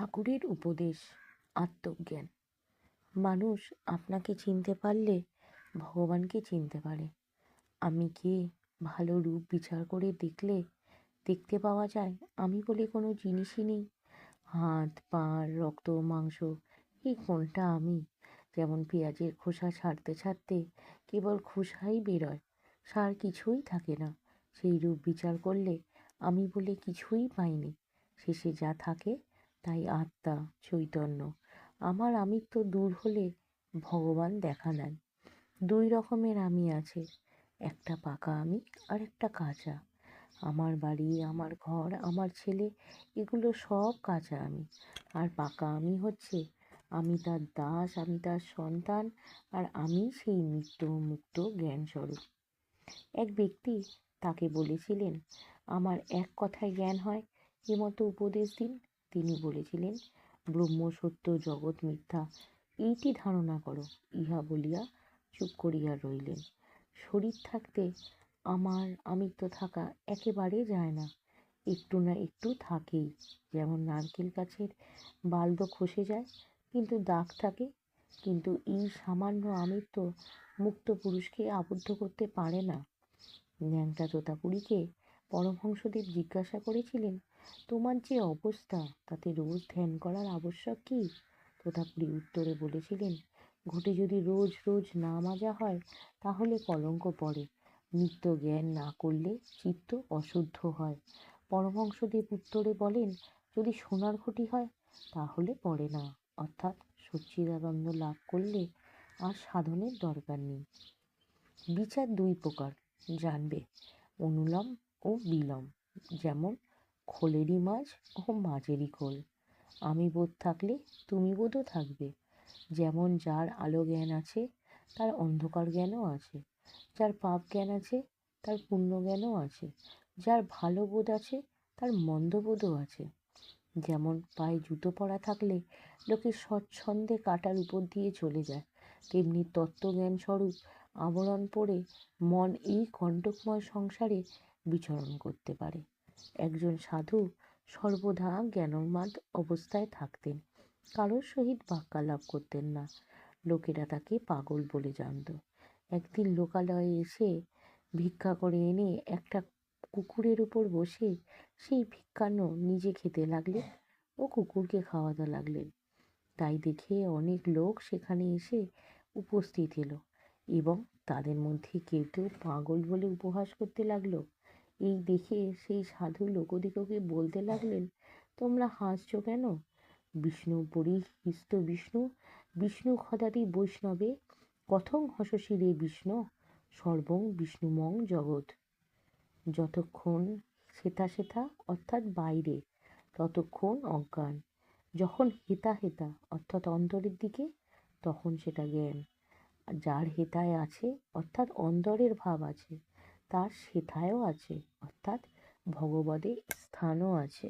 ঠাকুরের উপদেশ, আত্মজ্ঞান। মানুষ আপনাকে চিনতে পারলে, ভগবানকে চিনতে পারে। আমি কে ভালো রূপ বিচার করে দেখলে, দেখতে পাওয়া যায়, আমি বলে কোনো জিনিসই নেই। হাত, পা, রক্ত, মাংস, এই কোনটা আমি? যেমন পেঁয়াজের খোসা ছাড়তে ছাড়তে কেবল খোসাই বেরোয়, সার কিছুই থাকে না। সেই রূপ বিচার করলে আমি বলে কিছুই পাইনি। শেষে যা থাকে তাই আত্মা, চৈতন্য। আমার আমিত্ব দূর হলে ভগবান দেখা দেন। দুই রকমের আমি আছে, একটা পাকা আমি আর একটা কাঁচা। আমার বাড়ি, আমার ঘর, আমার ছেলে, এগুলো সব কাঁচা আমি। আর পাকা আমি হচ্ছে, আমি তার দাস, আমি তার সন্তান আর আমি সেই নিত্য মুক্ত জ্ঞানস্বরূপ। এক ব্যক্তি তাকে বলেছিলেন, আমার এক কথায় জ্ঞান হয়, এ মতো উপদেশ দিন তিনি বলেছিলেন ব্রহ্ম সত্য জগৎ মিথ্যা, এইটি ধারণা করো। ইহা বলিয়া চুপ করিয়া রইলেন। শরীর থাকতে আমার আমিত্ব থাকা একেবারে যায় না। একটু না একটু থাকেই। যেমন নারকেল গাছের বাল্ব খসে যায়, কিন্তু দাগ থাকে। কিন্তু এই সামান্য আমিত্ব মুক্ত পুরুষকে আবদ্ধ করতে পারে না। ন্যাংটা তোতাপুরীকে পরমহংসদেব জিজ্ঞাসা করেছিলেন, তোমার যে অবস্থা, তাতে রোজ ধ্যান করার আবশ্যক কী? তোতাপুরী উত্তরে বলেছিলেন, ঘটে যদি রোজ রোজ না মাজা হয়, তাহলে কলঙ্ক পড়ে। নিত্য জ্ঞান না করলে চিত্ত অশুদ্ধ হয়। পরমহংসদেব উত্তরে বলেন, যদি সোনার ঘটি হয়, তাহলে পড়ে না। অর্থাৎ সচ্চিদানন্দ লাভ করলে আর সাধনের দরকার নেই। বিচার দুই প্রকার, জানবে, অনুলম ও বিলম। যেমন খোলেরই মাছ ও মাঝেরই খোল। আমি বোধ থাকলে তুমি বোধও থাকবে। যেমন যার আলো জ্ঞান আছে, তার অন্ধকার জ্ঞানও আছে। যার পাপ জ্ঞান আছে, তার পুণ্য জ্ঞানও আছে। যার ভালো বোধ আছে, তার মন্দ বোধও আছে। যেমন পায়ে জুতো পরা থাকলে লোকে স্বচ্ছন্দে কাটার উপর দিয়ে চলে যায়। তেমনি তত্ত্বজ্ঞান স্বরূপ আবরণ পরে মন এই কণ্টকময় সংসারে বিচরণ করতে পারে। একজন সাধু সর্বদা জ্ঞানমাদ অবস্থায় থাকতেন, কারোর সহিত বাক্যালাপ করতেন না। লোকেরা তাকে পাগল বলে জানত। একদিন লোকালয়ে এসে ভিক্ষা করে এনে একটা কুকুরের উপর বসে সেই ভিক্ষান্ন নিজে খেতে লাগলেন ও কুকুরকে খাওয়াতে লাগলেন। তাই দেখে অনেক লোক সেখানে এসে উপস্থিত এলো এবং তাদের মধ্যে কেউ কেউ পাগল বলে উপহাস করতে লাগল। এই দেখে সেই সাধু লোকদিগকে বলতে লাগলেন, তোমরা হাসছ কেন? বিষ্ণু পরিহিস্ত বিষ্ণু বিষ্ণু খদাতি বৈষ্ণবে, কথং হসসি রে বিষ্ণু, সর্বং বিষ্ণুমং জগৎ। যতক্ষণ সেথা সেথা অর্থাৎ বাইরে, ততক্ষণ অজ্ঞান। যখন হেতা হেতা, অর্থাৎ অন্তরের দিকে, তখন সেটা জ্ঞান। যার হেতায় আছে, অর্থাৎ অন্তরের ভাব আছে। তার সেথায়ও আছে অর্থাৎ ভগবদের স্থানও আছে।